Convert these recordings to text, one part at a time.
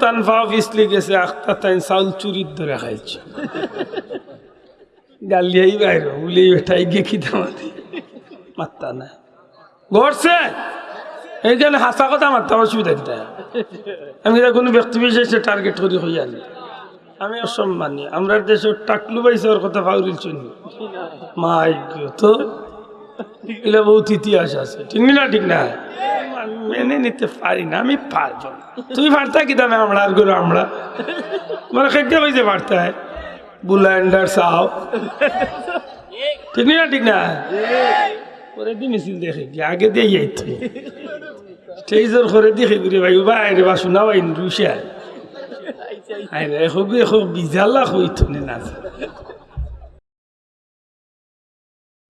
তান ভাব ইসলি গেছে, আখতা তাই চাউল চুরির ধরে খাইছে। গালিয়াই বাইর, উলি বেটাই গিয়ে খিদা মাতি মাত্তা না। ঘটছে এই জন্য হাসা কথা মারতাম অসুবিধা কিতা আমি এটা কোনো ব্যক্তি বিশেষে টার্গেট করি, হই আনি। আমি অসম্মানী। আমরা দেশে টাকলু পাইছে ওর কথা ফাউরিল শুনি মাই তো এগুলো বহুত ইতিহাস আছে। ঠিক না ঠিক না? মেনে নিতে পারি না, আমি পারব তুই পারতা কি দামে আমরা আর করে আমরা? মানে খেতে হয়েছে পারতা বুলান্ডার সাও ঠিক না ঠিক না? পরে দি মিছিল দেখে কি? আগে দিয়ে যাইতে। স্টেজের করে দেখে ঘুরে ভাই বাইরে বা শোনা ভাই রুশিয়া আরে হবি হোক বিজালা হইতো না।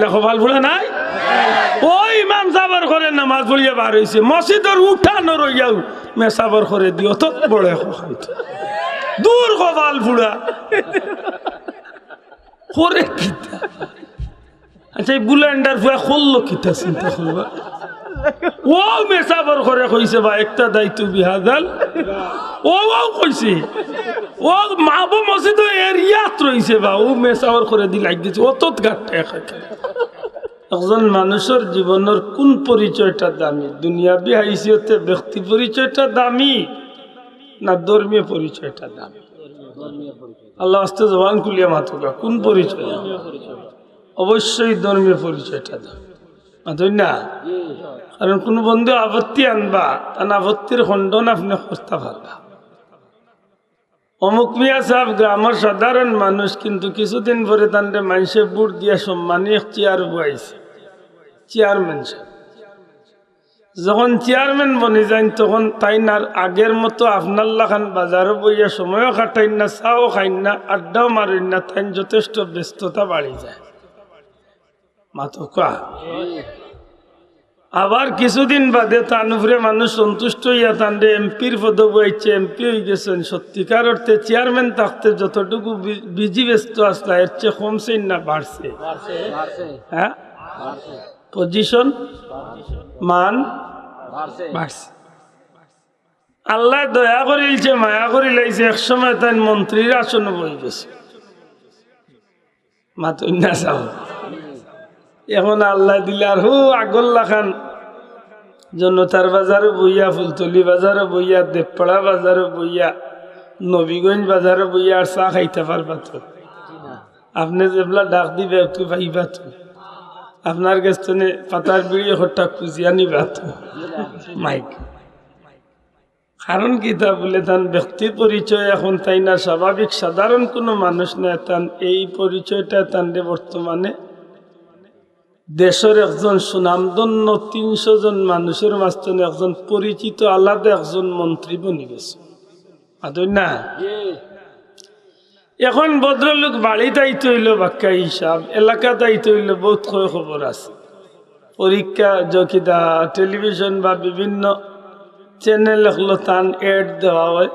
লেখো ভাল বলে নাই? ওই ইমাম সাবর করে নামাজ পড়িয়া বার হয়েছে মসজিদের উঠানো রইয়াও মে সাবর করে দিও তো বড় হয়তো দূর কপাল ফুড়া করে কিতা। আচ্ছা এই বুলেন্ডার ফুয়া করলো কিতা চিন্তা করবা ও মেসাবর করে কইছে, বা একটা দায়িত্ব বিহাদাল। ও ও কইছে, ও মাহবু মসজিদ এরিয়াত রইছে, বা ও মেসাবর করে দি লাগ দিছে, ও তো গাটটা একজন মানুষের জীবনের কোন পরিচয়টা দামি? দুনিয়াবি হাইসিয়তে ব্যক্তি পরিচয়টা দামি না ধর্মীয় পরিচয়টা দামি? আল্লাহ আস্তে জবান খুলিয়া মাতুকা কোন পরিচয় অবশ্যই ধর্মীয় পরিচয়টা দামি। মাতুই না কারণ কোনো বন্ধু আপত্তি আনবা তার আপত্তির খণ্ডন আপনি করতে পারবা অমুক মিয়া সাহেব গ্রামের সাধারণ মানুষ কিন্তু কিছুদিন পরে তান্ডে মানুষে বুট দিয়া সম্মানী চেয়ার বয়াইছে চেয়ারম্যান সাহেব যখন চেয়ারম্যান বনি যান তখন তাই না আগের মতো আপনার লাখান বাজারও বইয়া সময়ও কাটাইন না চাও খাইন না, আড্ডাও মারেন না তাই যথেষ্ট ব্যস্ততা বাড়ি যায়। মাতো কা আবার কিছুদিন বাদে তান উপরে মানুষ সন্তুষ্ট হইয়া তান্ডে এমপির পদ বইছে এমপি হয়ে গেছেন। সত্যিকার অর্থে চেয়ারম্যান থাকতে যতটুকু বিজি ব্যস্ত আসলা এর চেয়ে কমছে না বাড়ছে। হ্যাঁ? পজিশন মান? বাড়ছে। আল্লাহ দয়া করিলছে মায়া করি লাইছে এক সময় তাই মন্ত্রীর আসন বই গেছে। মাতুন না চাও এখন আল্লাহ দিলার হু আগল্লা খান জনতার বাজারও বইয়া, ফুলতলি বাজারও বইয়া, দেবপাড়া বাজারও বইয়া, নবীগঞ্জ বাজারও বইয়া আর চা খাইতে পারবা তো। আপনি যেগুলা ডাক দিবে, একটু পাইবা তো। আপনার কাছে পাতার বিড়ি হঠাৎ খুঁজিয়া নিবা তো। মাইক। কারণ কি তা বলে তান ব্যক্তি পরিচয় এখন তাই না, স্বাভাবিক, সাধারণ কোনো মানুষ নয়। তান এই পরিচয়টা তানরে বর্তমানে দেশের একজন সুনামধন্য তিনশো জন মানুষের মাঝখানে একজন পরিচিত আলাদা একজন মন্ত্রী বনি গেছে। না? এখন ভদ্রলোক বাড়ি দায়িত্ব হইল, বাক্যা হিসাব এলাকা দায়িত্ব হইল, বহুত ক্ষয় খবর আছে। পরীক্ষা যকিদা টেলিভিশন বা বিভিন্ন চ্যানেল এগুলো তান এড দেওয়া হয়।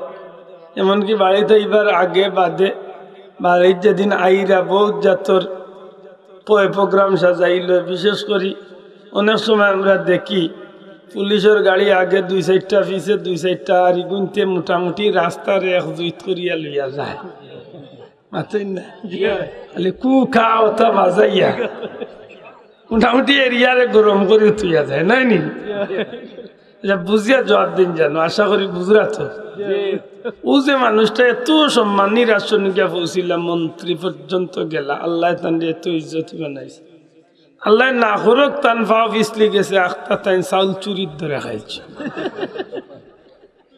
এমনকি বাড়িতে এবার আগে বাদে বাড়ির যেদিন আইরা বহুত জাতর প্রোগ্রাম সাজাইল, বিশেষ করি অনেক সময় আমরা দেখি পুলিশের গাড়ি আগে দুই সাইডটা পিছে, দুই সাইডটা আর গুনতে মোটামুটি রাস্তার এক জুইত করিয়া লইয়া যায়। মাতেন না? খালি কু খা ওটা বাজাইয়া। মোটামুটি এরিয়ারে গরম করে তুইয়া যায়, নাই নি? আচ্ছা, বুঝিয়া জবাব দিন জানো আশা করি বুঝরা তো। ও যে মানুষটা এত সম্মানী রাষ্ট্রনিকা পৌঁছিলাম মন্ত্রী পর্যন্ত গেলা আল্লাহ তান এত ইজ্জত বানাইছে। আল্লাহ না করক তান ভাও পিছলি গেছে আখতা তাই চাউল চুরির ধরে খাইছে।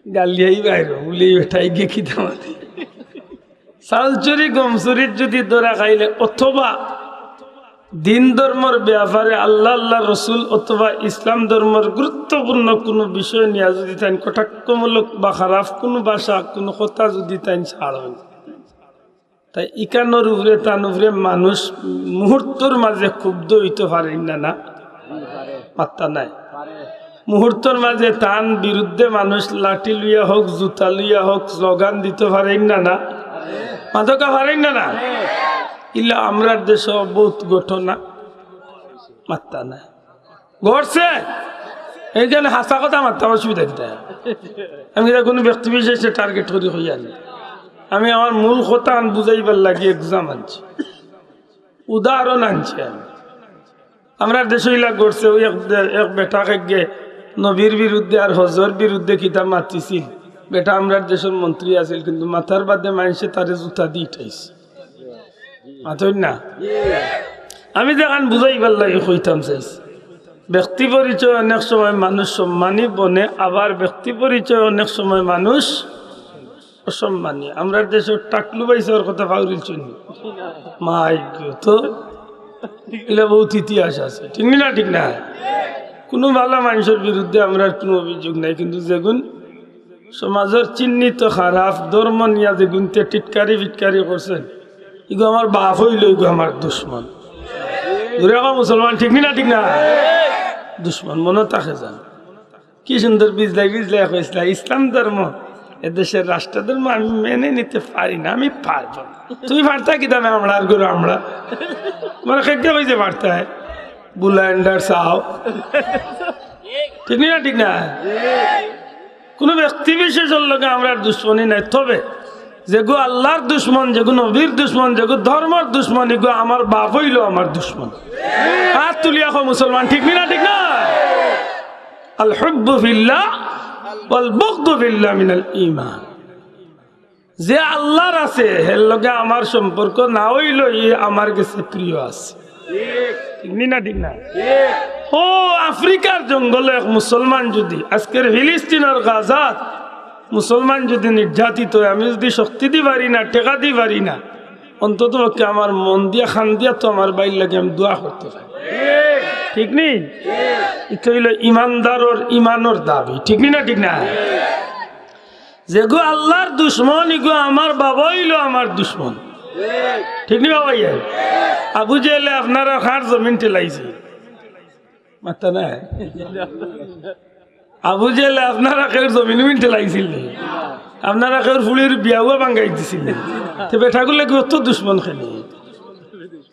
গালিয়াই বাইর উলি বেটাই গে কি দামাতে চাউল চুরি গম চুরির যদি ধরা খাইলে অথবা দিন ধর্মর ব্যাপারে আল্লাহ আল্লাহ রসুল অথবা ইসলাম ধর্মের গুরুত্বপূর্ণ কোনো বিষয় নিয়ে যদি তাই কটাক্ষমূলক বা খারাপ কোনো ভাষা, কোনো কথা যদি তাই ছাড়েন তাই ইকানোর উপরে, তার উপরে মানুষ মুহূর্তর মাঝে ক্ষুব্ধ হইতে পারেন না না? মাত্রা নাই। মুহূর্তর মাঝে তান বিরুদ্ধে মানুষ লাঠি লইয়া হোক, জুতা লইয়া হোক, স্লোগান দিতে পারেন না না? মাদকা পারেন না না? ইলা আমরার দেশ বহুত ঘটনা মাত্রা নাই। ঘটছে। এইখানে হাসা কথা মারতে অসুবিধা দিতে আমি কোনো ব্যক্তি বিশেষে টার্গেট করি হইয়া নি আমি আমার মূল কথা আন বুঝাইবার লাগি এক্সাম আনছি। উদাহরণ আনছি আমি। আমরা দেশ ইলা করছে ওই এক বেটাকে গে নবীর বিরুদ্ধে আর হজর বিরুদ্ধে কিতাব মাতিছিল বেটা আমরা দেশের মন্ত্রী আছিল, কিন্তু মাথার বাদে মানুষে তারে জুতা দিয়ে উঠাইছে। না? আমি দেখান বুঝাইবার লাগে কইতাম চাইছি ব্যক্তি পরিচয় অনেক সময় মানুষ সম্মানী বনে, আবার ব্যক্তি পরিচয় অনেক সময় মানুষ অসম্মানী। আমরা দেশের টাকলু বাইসের কথা পাউরিল শুনি মাই তো এগুলো বহুত ইতিহাস আছে। ঠিক না ঠিক না? কোনো ভালো মানুষের বিরুদ্ধে আমরা কোনো অভিযোগ নাই, কিন্তু যেগুন সমাজের চিহ্নিত খারাপ ধর্ম যেগুন তে টিটকারি ফিটকারি করছেন এগুলো আমার বাপ হইল এগুলো আমার দুশ্মন। মুসলমান, ঠিক না ঠিক না? দুশ্মন, মনে তাকে যান। কি সুন্দর বিজলাই বিজলাই হয়েছিল ইসলাম ধর্ম এদেশের রাষ্ট্র ধর্ম আমি মেনে নিতে পারি না, আমি পারব। তুমি পারতা কি দামে আমরা আর করো আমরা? মানে খেতে হয়েছে পারতা? বুলান্ডার সাও ঠিক না ঠিক না? কোনো ব্যক্তি বিশেষের লোকে আমরা দুশ্মনী নাই, তবে যেগু আল্লাহর দুশ্মন, যেগু নবীর দুশ্মন, যেগু ধর্মর দুশ্মন, এগু আমার বাপ হইল আমার দুশ্মন। তুলিয়া কো মুসলমান, ঠিক না ঠিক না? আল হুব্বু ফিল্লাহ ওয়াল মিনাল ঈমান। যে আল্লাহর আছে, হের লগে আমার সম্পর্ক না হইল, ই আমার কাছে প্রিয় আছে। ঠিক না ঠিক না? ও আফ্রিকার জঙ্গলে এক মুসলমান যদি, আজকের ফিলিস্তিনের গাজাত মুসলমান যদি নির্যাতিত আমি যদি শক্তি দি পারি না টেকা দি পারি না, অন্তত পক্ষে আমার মন দিয়া, খান দিয়া তো আমার বাইর লাগে, আমি দোয়া করতে পারি ঠিক নেই হইল ইমানদারর, ইমানর দাবি। ঠিক নি ঠিক না? যেগো আল্লাহর দুশ্মন ইগো আমার বাবা হইল আমার দুশ্মন। ঠিক নি বাবা ইয়ে? আবু জেলে আপনারা খার জমিন টেলাইছে মাতা না আবু জেলে আপনারা কেউ জমিন মিন টেলাইছিল আপনারা কেউ ফুলির বিয়াও বাঙ্গাই দিছিল। তো বেটাগুলো কি অত দুশ্মন খেলি।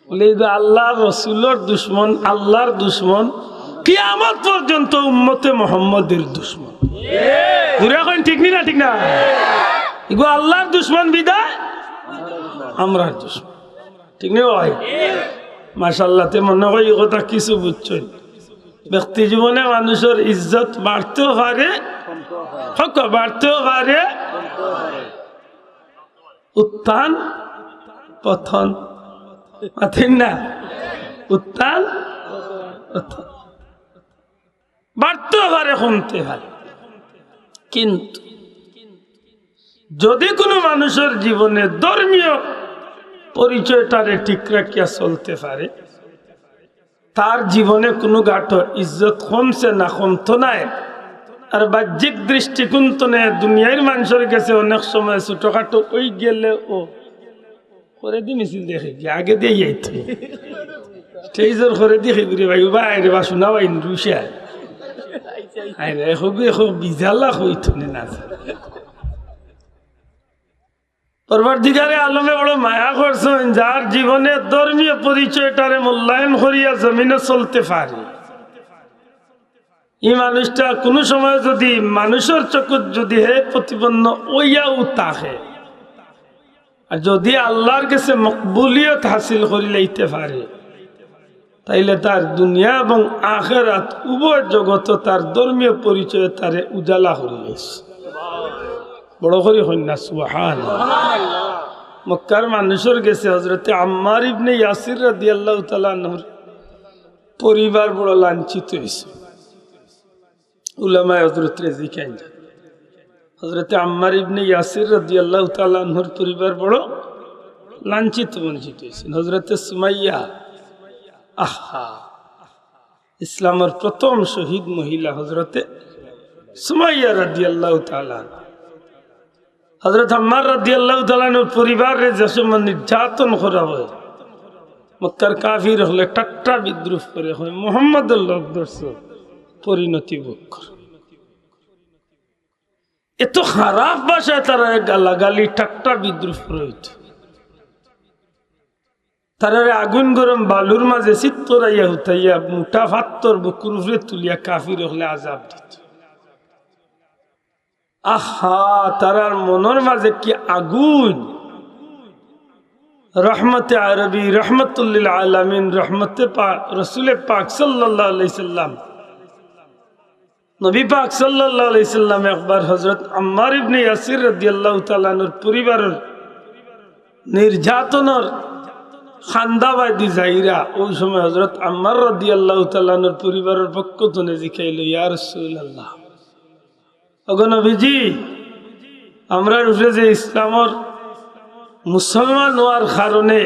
বলে আল্লাহর রসুলোর দুশ্মন, আল্লাহর দুশ্মন, কিয়ামত পর্যন্ত উম্মতে মোহাম্মদের দুশ্মন। ঘুরে এখন ঠিক নি না, ঠিক না? এগুলো আল্লাহর দুশ্মন বিদায় আমরা দুশ্মন। ঠিক নেই ভাই? মাসাল্লাহ তে মনে হয় কথা কিছু বুঝছেন। ব্যক্তি জীবনে মানুষের ইজ্জত বাড়তেও পারে, হক বাড়তেও পারে। উত্থান পথন না। উত্থান। বাড়তেও পারে, কমতে পারে। কিন্তু যদি কোনো মানুষের জীবনে ধর্মীয় পরিচয়টারে ঠিক রাখিয়া চলতে পারে তার জীবনে কোনো গাঠ ইজ্জত কমছে না কমতো নাই। আর বাহ্যিক দৃষ্টিকোণ তো নেই, দুনিয়ার মানুষের কাছে অনেক সময় ছোটখাটো ওই গেলে ও করে দি মিছিল দেখে কি আগে দিয়ে যাইতো স্টেজের করে দেখে ঘুরে ভাই বাইরে বা শোনা ভাই রুশিয়া আইরে এখন এখন বিজালা হইতো না। পরবর্তীকারে আলমে বড় মায়া করছেন, যার জীবনে ধর্মীয় পরিচয়টারে মূল্যায়ন করিয়া জমিনে চলতে পারে। এই মানুষটা কোনো সময় যদি মানুষের চকুত যদি হে প্রতিপন্ন ওইয়াও তাহে আর যদি আল্লাহর কাছে মকবুলিয়ত হাসিল করি লইতে পারে, তাইলে তার দুনিয়া এবং আখেরাত উভয় জগত তার ধর্মীয় পরিচয় তারে উজালা করিয়েছে বড় করে কন্যা সুহান মক্কার মানুষের গেছে হজরতে আম্মার ইবনে ইয়াসির রাদি আল্লাহ তালার পরিবার বড় লাঞ্ছিত হয়েছে উলামায় হজরত রেজি কেন হজরতে আম্মার ইবনে ইয়াসির রাদি আল্লাহ তালাহর পরিবার বড় লাঞ্ছিত বঞ্চিত হয়েছেন হজরতে সুমাইয়া আহা ইসলামের প্রথম শহীদ মহিলা হজরতে সুমাইয়া রাদি আল্লাহ তালা হজরত আম্মার রাদি আল্লাহ পরিবারে যে সময় নির্যাতন করা হয়, মক্কার কাফির হলে টাট্টা বিদ্রুপ করে হয় মোহাম্মদ পরিণতি ভোগ করে। এত খারাপ ভাষায় তারা গালাগালি ঠাট্টা বিদ্রুপ হইত তারা আগুন গরম বালুর মাঝে চিত্তরাইয়া হুতাইয়া মোটা ফাত্তর বুকুর উপরে তুলিয়া কাফির হলে আজাব দিত। আহা, তারার মনের মাঝে কি আগুন? রহমতে আরবি, রহমতুল্লিল আলমিন, রহমতে পাক, রসুলে পাক সাল্লাহ আলাইসাল্লাম নবী পাক সাল্লাহ আলাইসাল্লাম একবার হজরত আম্মার ইবনে ইয়াসির রদিয়াল্লাহ তালানোর পরিবারের নির্যাতনের খান্দাবাদি যাইরা ওই সময় হজরত আম্মার রদিয়াল্লাহ তালানোর পরিবারের পক্ষ তনে জিখাইল ইয়া রসুল্লাহ অগনবীজি আমরা উপরে যে ইসলামর মুসলমান হওয়ার কারণে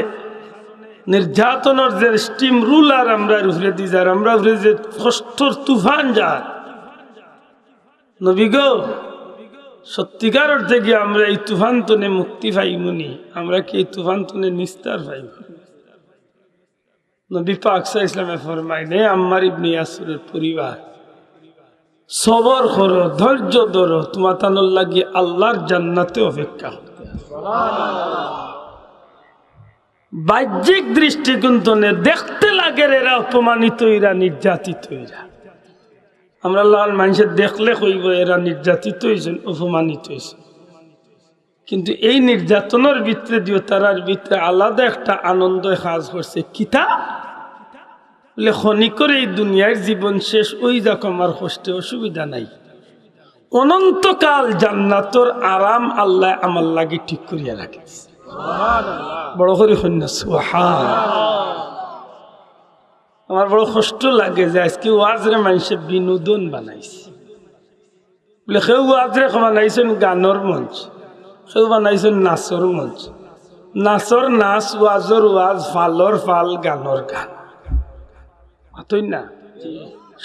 নির্যাতনের যে স্টিম রুলার আমরা উপরে দি যার আমরা উপরে যে কষ্টর তুফান যার। নবী গো, সত্যিকার অর্থে গিয়ে আমরা এই তুফান তনে মুক্তি পাইমনি? আমরা কি এই তুফান তনে নিস্তার পাইব নবী পাকসা ইসলামে ফরমাইনে আম্মার ইবনি আসুরের পরিবার সবর করো, ধৈর্য ধরো তোমার তানোর লাগি আল্লাহর জান্নাতে অপেক্ষা বাহ্যিক দৃষ্টিকোণ দেখতে লাগে এরা অপমানিত এরা নির্যাতিত এরা আমরা লাল মানুষের দেখলে কইব, এরা নির্যাতিত হয়েছেন অপমানিত হয়েছেন কিন্তু এই নির্যাতনের ভিতরে দিও, তারার ভিতরে আলাদা একটা আনন্দ কাজ করছে। কিতা? বলে খনি করে এই দুনিয়ার জীবন শেষ ওই যাক আমার কষ্টে অসুবিধা নাই। অনন্তকাল জান্নাতর আরাম আল্লাহ আমার লাগে ঠিক করিয়া রাখে। বড় করে সন্ন্যাস আমার বড় কষ্ট লাগে যে আজকে ওয়াজরে মানুষে বিনোদন বানাইছে। বলে সেও ওয়াজরে বানাইছেন গানের মঞ্চ সেও বানাইছেন নাচর মঞ্চ। নাচর নাচ ওয়াজর ওয়াজ ফালর ফাল গানৰ গান। মাতই না।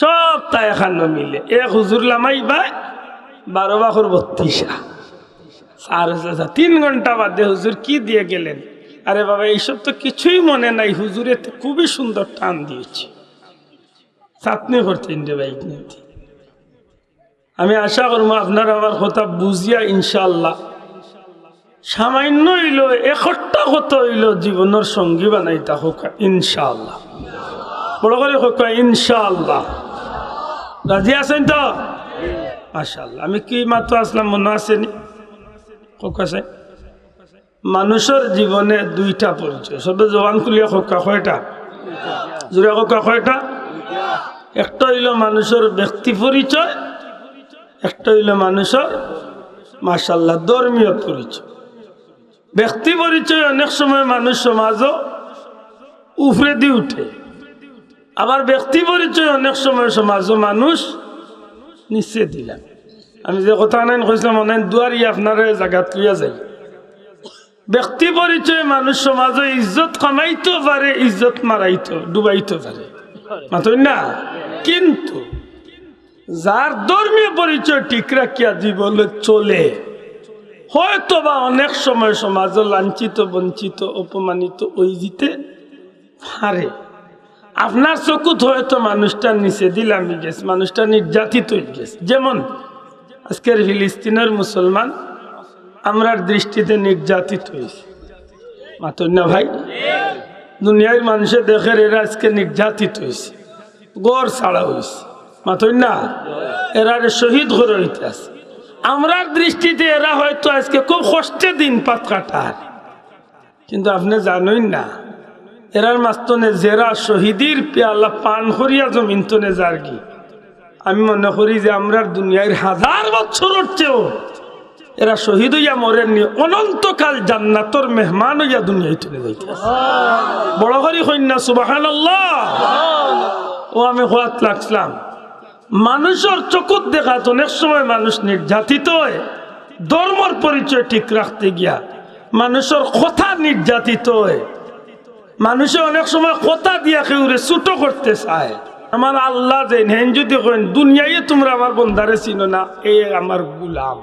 সব তাই এখান মিলে। এক হুজুর লামাই বাই বারো বাখর বত্রিশা। আর তিন ঘণ্টা বাদে হুজুর কি দিয়ে গেলেন? আরে বাবা, এইসব তো কিছুই মনে নাই। হুজুরে তো খুবই সুন্দর টান দিয়েছে। চাটনি করতেন রে ভাই আমি আশা করব আপনারা আমার কথা বুঝিয়া ইনশাল্লাহ সামান্য হইল একটা কত হইল, জীবনের সঙ্গী বানাইতা হোক ইনশাল্লাহ তো? মাশাল্লাহ আমি কি মাত্র আসলাম, মনে আসেনি? আছে? মানুষের জীবনে দুইটা পরিচয়। সবে জবান খুলিয়া খোকা কয়টা? জোরে খোকা কয়টা? একটা হইল মানুষের ব্যক্তি পরিচয়, একটা হইল মানুষের মাসাল্লাহ ধর্মীয় পরিচয়। ব্যক্তি পরিচয় অনেক সময় মানুষ সমাজও উফরে দিয়ে উঠে। আবার ব্যক্তি পরিচয় অনেক সময় সমাজও মানুষ নিচে দিলাম। আমি যে কথা নাই কৈছিলাম অনেক দুয়ারি আপনারা জাগাত লইয়া যাই। ব্যক্তি পরিচয় মানুষ সমাজে ইজ্জত কামাইতে পারে, ইজ্জত মারাইতে ডুবাইতে পারে। মাতই না? কিন্তু যার ধর্মীয় পরিচয় ঠিক রাখিয়া জীবনে চলে হয়তো বা অনেক সময় সমাজ লাঞ্ছিত, বঞ্চিত, অপমানিত ওই দিতে পারে। আপনার চকুত হয়তো মানুষটা নিচে দিলাম গেছে। মানুষটা নির্যাতিত গেছে। যেমন আজকের ফিলিস্তিনের মুসলমান আমরার দৃষ্টিতে নির্যাতিত হয়েছে। না ভাই? দুনিয়ার মানুষে দেখে এরা আজকে নির্যাতিত হয়েছে। গড় ছাড়া হয়েছে। মাতর না? এরা শহীদ করে হইতে আছে। আমরার দৃষ্টিতে এরা হয়তো আজকে খুব কষ্টে দিন পাত কাটার কিন্তু আপনি জানেন না এরার মাস্তনে জেরা শহীদির পেয়ালা পান করিয়া জমিন তনে যারগি আমি মনে করি যে আমরার দুনিয়ার হাজার বছরের চেয়েও এরা শহীদ হইয়া মরেননি অনন্তকাল জান্নাতর মেহমান হইয়া দুনিয়ায় চলে যাইতে বড় করি কন্যা সুবাহান ও, আমি হওয়াত লাগছিলাম। মানুষের চকুত দেখা অনেক সময় মানুষ নির্যাতিত হয়। ধর্মর পরিচয় ঠিক রাখতে গিয়া মানুষের কথা নির্যাতিত হয়। মানুষে অনেক সময় কথা দিয়া কেউরে ছুটো করতে চায়। আমার আল্লাহ যে হেন যদি কেন দুনিয়ায় তোমরা আমার বন্ধারে চিনো না, এ আমার গুলাম।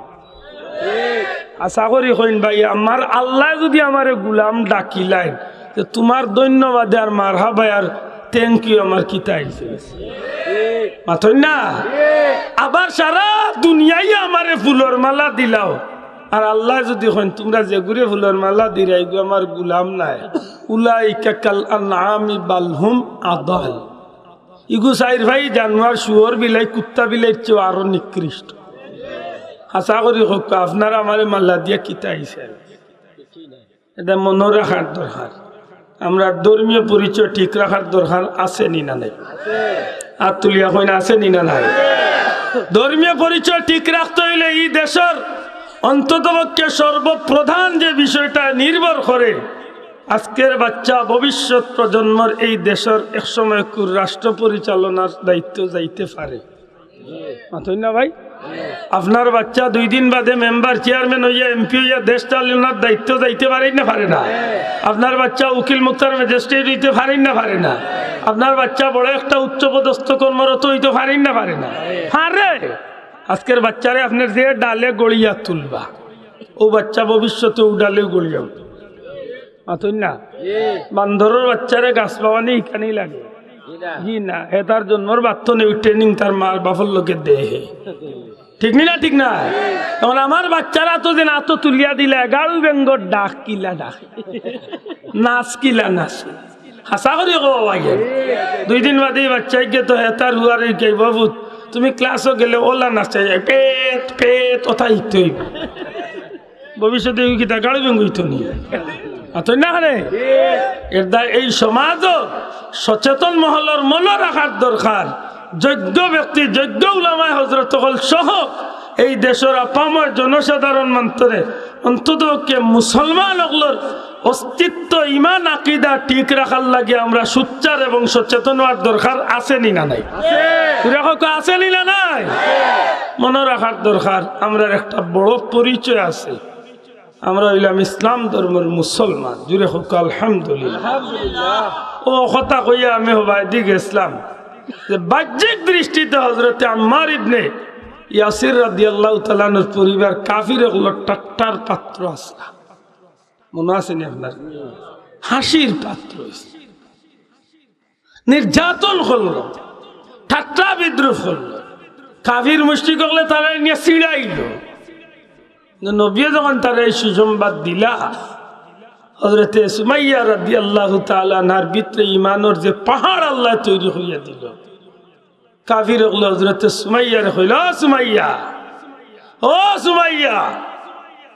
আশা করি হইন ভাই আমার আল্লাহ যদি আমারে গুলাম ডাকিলাইন তো তোমার ধন্যবাদে আর মার হাবাই আর থ্যাংক ইউ আমার কিতা আইছে মাথই না? আবার সারা দুনিয়াই আমারে ফুলর মালা দিলাও। আর আল্লাহ যদি হন তোমরা যে ঘুরে ফুলর মালা দিরাই গো আমার গুলাম নাই। উলাই কাল আনআমি বালহুম আদাল। ইগু সাইর ভাই জানোয়ার শুয়োর বিলাই, কুত্তা বিলাই চেয়ে আরও নিকৃষ্ট। আশা করি হোক, আপনারা আমার মাল্লা দিয়া কিতা এটা মনে রাখার দরকার। আমরা ধর্মীয় পরিচয় ঠিক রাখার দরকার আছে নি না নাই? আর তুলিয়া কইনা আছে নি না নাই? ধর্মীয় পরিচয় ঠিক রাখতে হইলে এই দেশের অন্ততপক্ষে সর্বপ্রধান যে বিষয়টা নির্ভর করে, আজকের বাচ্চা ভবিষ্যৎ প্রজন্মর এই দেশের একসময় কুর রাষ্ট্র পরিচালনার দায়িত্ব যাইতে পারে। না ভাই। আপনার বাচ্চা দুই দিন বাদে মেম্বার চেয়ারম্যান হইয়া এমপি হইয়া দেশ চালানোর দায়িত্ব যাইতে পারেন না পারে না। আপনার বাচ্চা উকিল মুক্তার ম্যাজিস্ট্রেট হইতে পারেন না পারে না। আপনার বাচ্চা বড় একটা উচ্চপদস্থ কর্মরত হইতে পারেন না পারে না। পারে। আজকের বাচ্চারে আপনার যে ডালে গড়িয়া তুলবা, ও বাচ্চা ভবিষ্যতে ও ডালে গড়িয়া উঠবে। না? বান্দরের বাচ্চারে গাছ পাওয়ানি এখানেই লাগে। না নেই লোকে নি ঠিক না? তুলিয়া দিলে কিলা নাচ কিলা নাচ। দুই দিন বাদে বাচ্চাকে তো হেতার হুয়ার বাবু তুমি ক্লাসও গেলে ওলা নাচে যায়। পেট পেট ওথা ইতো ভবিষ্যতে কিতা গাড়ু বেঙ্গ ইতো নিয়ে না এই সমাজ সচেতন মহলের মনে রাখার দরকার। যোগ্য ব্যক্তি, যোগ্য উলামায় হজরত সহ এই দেশের আপাময় জনসাধারণ মন্তরে অন্তত কে মুসলমান হকলর অস্তিত্ব ইমান আকিদা ঠিক রাখার লাগে আমরা সুচ্চার এবং সচেতন হওয়ার দরকার আছে নি না নাই? আছে। নি না নাই? মনে রাখার দরকার আমরা একটা বড় পরিচয় আছে। আমরা হইলাম ইসলাম ধর্মের মুসলমান। জুড়ে হোক আলহামদুলিল্লাহ। ও কথা কইয়া আমি হবাই দিক ইসলাম যে বাহ্যিক দৃষ্টিতে হজরতে আম্মার ইবনে ইয়াসির রাদি আল্লাহ তালানোর পরিবার কাফির হলো টাট্টার পাত্র আসলা মনে আছেনি আপনার। হাসির পাত্র নির্যাতন করল। ঠাট্টা বিদ্রোহ করল। কাফির মুষ্টি করলে তারা নিয়ে ছিড়াইল। নবী যখন তারা এই সুসংবাদ দিলা হজরতে সুমাইয়া রাদি আল্লাহ তালার ভিতরে ইমানোর যে পাহাড় আল্লাহ তৈরি হইয়া দিল। হল হজরতে সুমাইয়ার হইল সুমাইয়া, ও সুমাইয়া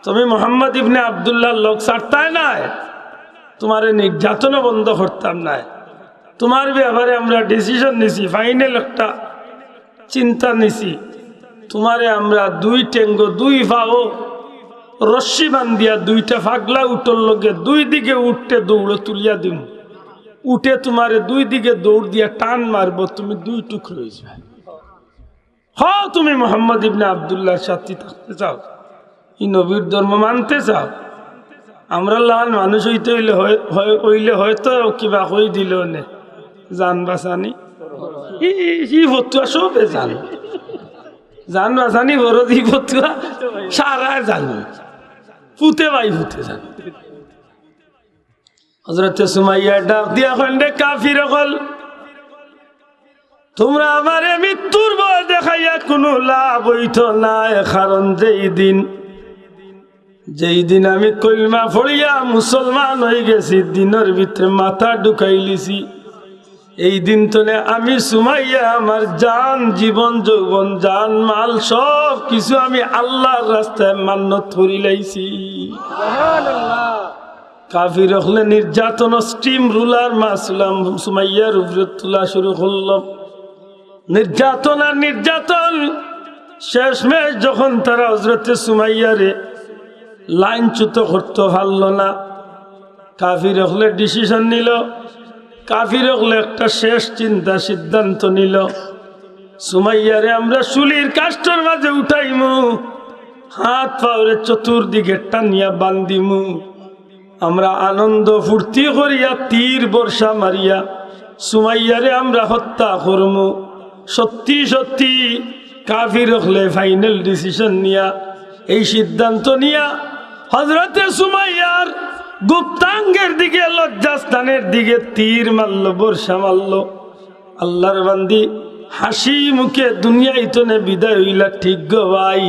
তুমি মোহাম্মদ ইবনে আবদুল্লাহ লোক ছাড়তাই নাই। তোমার নির্যাতনও বন্ধ করতাম নাই। তোমার ব্যাপারে আমরা ডিসিশন নিছি ফাইনাল একটা চিন্তা নিছি। তোমারে আমরা দুই টেঙ্গো, দুই ভাও রশ্মি বান্ধিয়া দুইটা ফাগলা উঠর লগে দুই দিকে উঠতে দৌড়ে তুলিয়া দিম। উঠে তোমারে দুই দিকে দৌড় দিয়া টান মারব, তুমি দুই টুকরো হ তুমি মোহাম্মদ ইবনে আবদুল্লাহর সাথে থাকতে চাও। এই নবীর ধর্ম মানতে চাও? আমরা লাল মানুষ হইতে হইলে হইলে হয়তো কিবা কই দিল নে। জান বাসানি? ই জান। ফুতে ডাক দিয়া হল তোমরা আমারে মৃত্যুর ভয় দেখাইয়া কোনো লাভ হইত না কারণ যেই দিন যেই দিন আমি কলমা ফড়িয়া মুসলমান হয়ে গেছি, দিনের ভিতরে মাথা ঢুকাইলিছি। এই দিন তোলে আমি সুমাইয়া আমার জান, জীবন, যৌবন, জান, মাল সব কিছু আমি আল্লাহর রাস্তায় মান্য থরি লাইছি কাফির হলে নির্যাতন স্টিম রুলার মাসুলাম সুমাইয়ার উপরে তোলা শুরু করলাম নির্যাতন আর নির্যাতন শেষমেশ যখন তারা হজরতে সুমাইয়ারে লাইনচ্যুত করতে পারল না। কাফির হলে ডিসিশন নিল। কাফির হলে একটা শেষ চিন্তা সিদ্ধান্ত নিল। সুমাইয়ারে আমরা শুলির কাস্টর মাঝে উঠাইমু। হাত পাওরে চতুর্দিকে টানিয়া বান্দিমু আমরা আনন্দ ফুর্তি করিয়া তীর বর্ষা মারিয়া সুমাইয়ারে আমরা হত্যা করমু। সত্যি সত্যি, কাফির হলে ফাইনাল ডিসিশন নিয়া এই সিদ্ধান্ত নিয়া হজরতে সুমাইয়ার গুপ্তাঙ্গের দিকে, লজ্জাস্থানের দিকে তীর মারল, বর্ষা মারল। আল্লাহর বান্দি, হাসি মুখে দুনিয়া ইতনে বিদায় হইলা, ঠিক গো ভাই।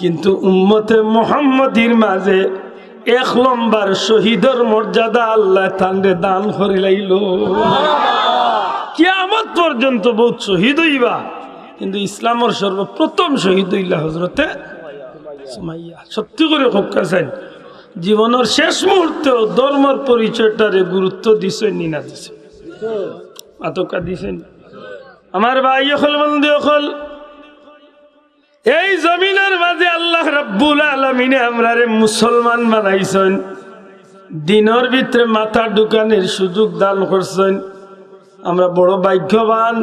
কিন্তু উম্মতে মোহাম্মদীর মাঝে এক লম্বার শহীদর মর্যাদা আল্লাহ তান্ডে দান করিলাইল। কিয়ামত পর্যন্ত বহুত শহীদ হইবা, কিন্তু ইসলামর সর্বপ্রথম শহীদ হইলা হজরতে সুমাইয়া, সত্যি করে হক্কা জীবনের শেষ মুহূর্তেও ধর্মর পরিচয়টারে গুরুত্ব দিছে নি না আতকা দিছেন আমার ভাই অকল, বন্ধু অকল, এই জমিনের মাঝে আল্লাহ রাব্বুল আলমিনে আমরা মুসলমান বানাইছেন। দিনের ভিতরে মাথা ঢুকানের সুযোগ দান করছেন। আমরা বড় ভাগ্যবান,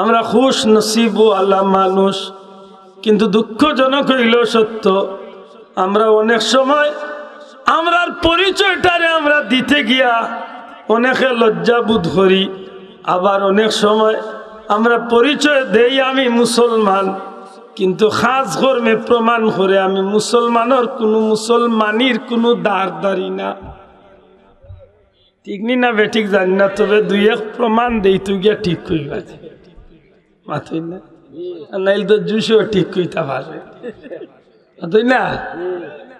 আমরা খুশ নসিব আল্লাহ মানুষ। কিন্তু দুঃখজনক হইল সত্য। আমরা অনেক সময় আমরার পরিচয়টারে আমরা দিতে গিয়া অনেকে লজ্জাবোধ করি। আবার অনেক সময় আমরা পরিচয় দেই আমি মুসলমান, কিন্তু খাস কর্মে প্রমাণ করে আমি মুসলমানের কোনো মুসলমানির কোনো দাঁড় দাঁড়ি না। ঠিক নি না বেঠিক জানি না, তবে দুই এক প্রমাণ দেই, তুই গিয়া ঠিক কইবা। মাথুই না? তো জুসও ঠিক কইতা পারে না?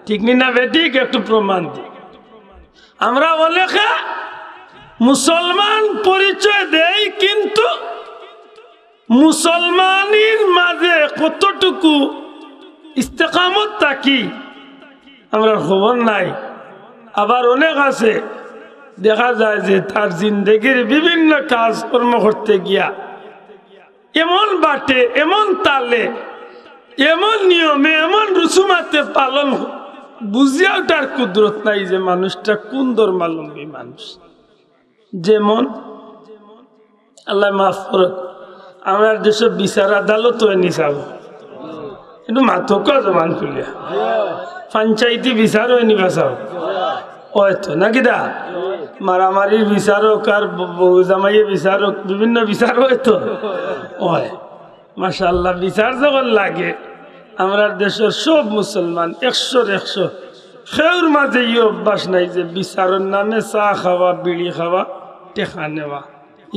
ঠিক নি না একটু প্রমাণ দি। আমরা অনেকে মুসলমান পরিচয় দেই, কিন্তু মুসলমানের মাঝে কতটুকু ইস্তেকামত থাকি, আমরা খবর নাই। আবার অনেক আছে, দেখা যায় যে তার জিন্দগির বিভিন্ন কাজকর্ম করতে গিয়া এমন বাটে এমন তালে এমন নিয়মে এমন রুসুমাতে পালন বুঝিয়াও তার কুদরত নাই যে মানুষটা কোন ধর্মালম্বী মানুষ। যেমন আল্লাহ মাফ করক আমার দেশে বিচার আদালত হয়নি চাব কিন্তু মাথক জমান খুলিয়া। পঞ্চায়েতি বিচার হয়নি বাসাও হয়তো নাকি দা? মারামারির বিচারক আর বউ জামাইয়ে বিচারক বিভিন্ন বিচার হয় মাসাল্লাহ বিচার যখন লাগে, আমরা দেশের সব মুসলমান একশোর একশো। সেউর মাঝে ই অভ্যাস নাই যে বিচারের নামে চা খাওয়া, বিড়ি খাওয়া, টেকা নেওয়া।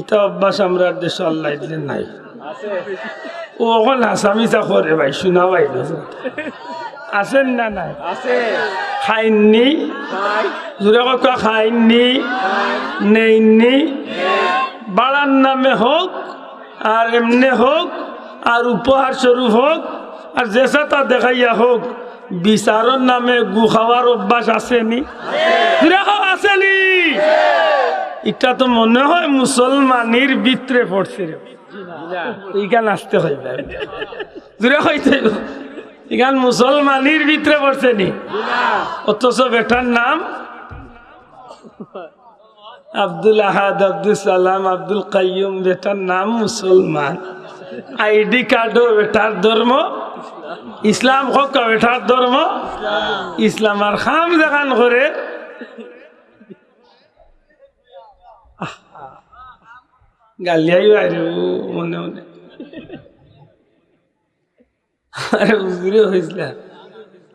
ইটা অভ্যাস আমরা দেশ আল্লাহ নাই। ও অকল হাসামিচা করে ভাই শোনা ভাই আছেন না নাই? খাইননি? জোরে কথা খাইননি? নেইনি বাড়ার নামে হোক আর এমনি হোক আর উপহার স্বরূপ হোক আর যেসা তা দেখাইয়া হোক বিচারের নামে গু খাওয়ার অভ্যাস আসেনি? আসেনি? এটা তো মনে হয় মুসলমানির ভিতরে পড়ছে রে। ইগান আসতে হয় দূরে হইতে ইগান মুসলমানির ভিতরে পড়ছে নি। অথচ বেটার নাম আব্দুল আহাদ, আব্দুল সালাম, আব্দুল কাইয়ুম, বেটার নাম মুসলমান। আইডি কার্ডও বেটার ধর্ম। ইসলাম হোক বেটার ধর্ম। ইসলাম আর খাম দেখান করে। গালিয়াই বাইরে মনে মনে। আরে উজুরে হয়েছিল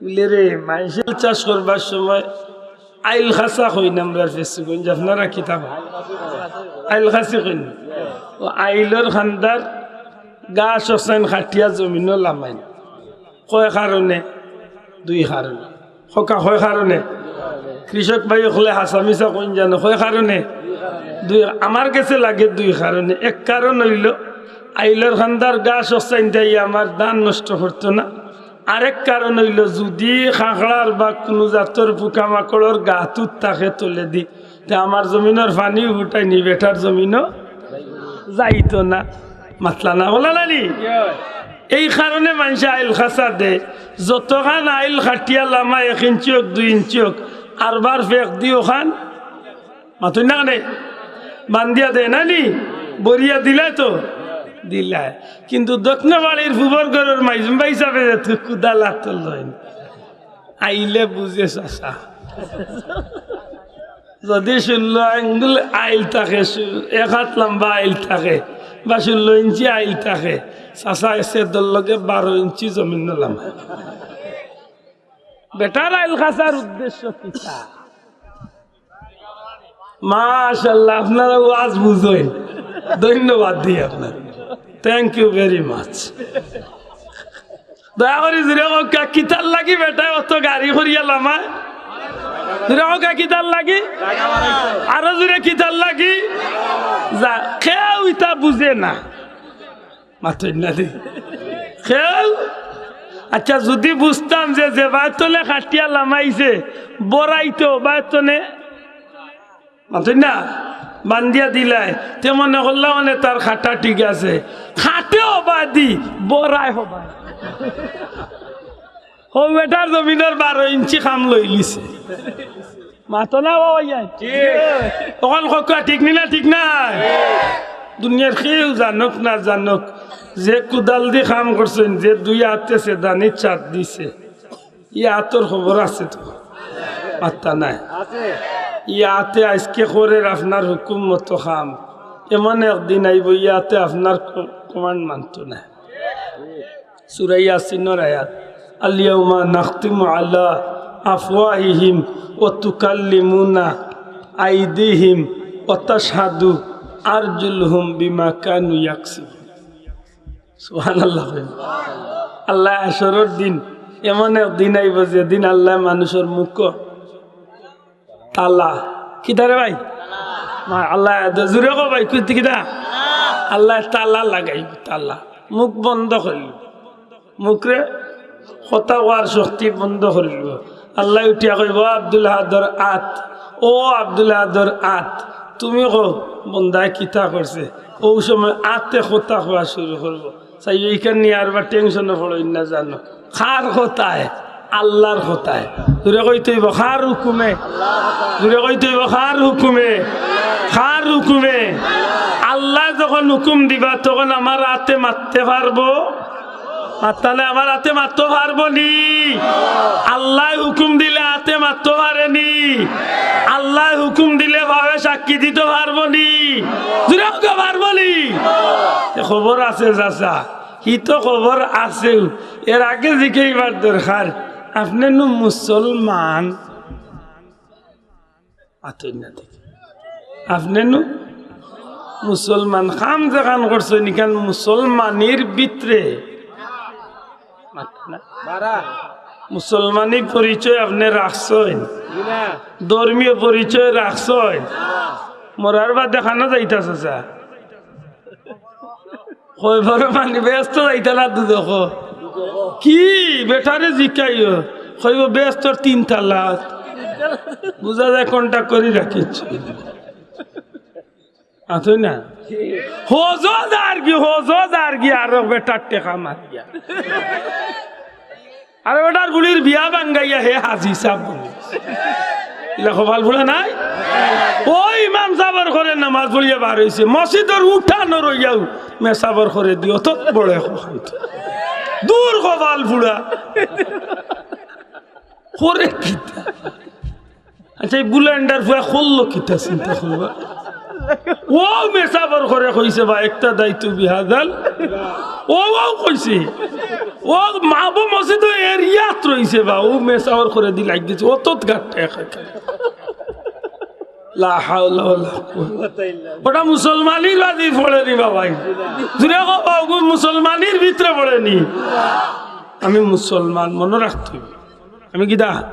বলে রে মাইসেল চাষ করবার সময় আইল খাসা কইন আমরা ফেসি কইন, যে আপনারা কিতাব আইল খাসি কইন? ও আইলর খান্দার গাছ অসাইন খাটিয়া জমিনও লামাইন। কয় কারণে? দুই কারণে। সকা হয় কারণে? কৃষক ভাই হলে হাসামিসা কইন জানো হয় কারণে? দুই আমার কাছে লাগে দুই কারণে। এক কারণ হইল আইলর খান্দার গাছ অসাইন দেয়, আমার দান নষ্ট করতো না। আরেক কারণ হইল, যদি খাঁকড়ার বা কোনো জাতর পোকামাকড়র গাতুত তাকে তুলে দি, তে আমার জমিনের পানি উঠাই নি, বেটার জমিনও যাইতো না। মাতলা না বলা নানি? এই কারণে মানুষ আইল খাসা দে। যতখান আইল খাটিয়া লামা এক ইঞ্চি হোক, দুই ইঞ্চি হোক আরবার ফেক দি ওখান মাতুই না বান্দিয়া দে নানি? বরিয়া দিলে তো। দিলাই কিন্তু দক্ষিণ বাড়ির ফুবর ঘরের মাইজুম ভাই হিসাবে কুদা লাগতো লইন আইলে বুঝে চাষা যদি ষোলো আঙ্গুল আইল থাকে এক হাত লম্বা আইল থাকে, বা ষোলো ইঞ্চি আইল থাকে চাষা এসে দল লগে বারো ইঞ্চি জমিন লাম বেটার আইল খাসার উদ্দেশ্য কিতা মাশাল্লাহ, আপনারা ওয়াজ বুঝেন ধন্যবাদ দিই আপনার থ্যাংক ইউ ভেরি মাচ দয়া করে জুড়ে কা কিতার লাগি বেটায় অত গাড়ি করিয়া কিতার লাগি? লাগি? যা বুঝে না। না কেউ? আচ্ছা যদি বুঝতাম যে যে বায়তলে খাটিয়া লামাইছে, বড়াইতো, বায়তনে? মাথুন না বান্দিয়া দিলাই তে মনে করলাম মানে তার খাটা ঠিক আছে। খাটে হবা দি বড়াই হবা হো বেটার জমিনের বারো ইঞ্চি খাম লই লিছে। মাতো না বাবা তখন ককা ঠিক নি না ঠিক নাই? দুনিয়ার কেউ জানক না জানক যে কুদাল দি কাম করছেন যে দুই হাতে সে দানি চাট দিছে। ই হাতর খবর আছে তো? মাত্তা নাই। ইয়াতে আজকে করে আপনার হুকুম মতো খাম। এমন একদিন আইব, ইয়াতে আপনার কমান্ড মানত না। সুরাই আসিনর আয়াত আলিয়াউমা নাখতিমু আলা আফওয়াহিহিম ও তুকাল্লিমুনা আইদিহিম ও তাশহাদু আরজুলহুম বিমা কানু ইয়াকসিবুন। সুবহানাল্লাহ আল্লাহ আসরের দিন, এমন একদিন আইব যেদিন আল্লাহ মানুষের মুখ তাল্লা কিতা রে ভাই? আল্লাহ ভাই, কুইতে কিতা? আল্লাহ তাল্লা লাগাই তাল্লা মুখ বন্ধ করিল। মুখরে কথা শক্তি বন্ধ করিল। আল্লাহ উঠিয়া কইব আব্দুল হাদর আত ও আব্দুল হাদর আত, তুমি কো বন্দায় কিতা করছে ও সময় আতে কথা খোয়া শুরু করব। চাই, এইখানে নিয়ে আর বা টেনশনে পড়ই না জানো। খার কথায় আল্লাহর হুকুমে। হুকুমে। খার হুকুমে। আল্লাহ যখন হুকুম দিবা, তখন আমার হাতে মারতে পারব? মারতালে আমার হাতে মারতে পারব নি? আল্লাহ হুকুম দিলে হাতে মারতে পারেনি আল্লাহ হুকুম দিলে ভাবে সাক্ষী দিতে পারব নি? পারব নি? খবর আছে, চাচা। তো খবর আছে? এর আগে জিকেইবার দরকার আপনি মুসলমান। দেখি। আপনি মুসলমান। খাম যেখান করছে নিখান মুসলমানের ভিতরে। মুসলমানি পরিচয় আপনি রাখছেন ধর্মীয় পরিচয় রাখছেন মরার বাদ দেখানো যাইতাছে স্যার কইবার মানে ব্যস্ত যাইতা না দু দেখো। কি বেটারে জিকাইও? কইব ব্যস্ত তিন তালা বুঝা যায় কন্টাক্ট করে রাখিছ আথই না? হে লেখো ভালো নাই? নামাজ পড়িয়া বার হয়েছে মসজিদের উঠানো রইয়াও মে সাবর করে দিও, তো বড় দূর কপাল ফুড়া করে কিতা। আচ্ছা বুলেন্ডার ফুয়া করল কিতা চিন্তা করবা? ও মেসাবর করে কইছে বা, একটা দায়িত্ব বিহাদাল ও ও কইছে ও মাবো মসজিদ এরিয়াত রইছে বা, ও মেসাবর করে দি লাগ দিছে ও তো গাটটা পড়েনি বাবাই। ভিতরে পড়েনি আমি মুসলমান, মনে রাখতে আমি কিতা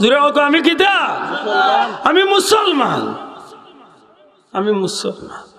দূরে কত আমি কিতা আমি মুসলমান। আমি মুসলমান।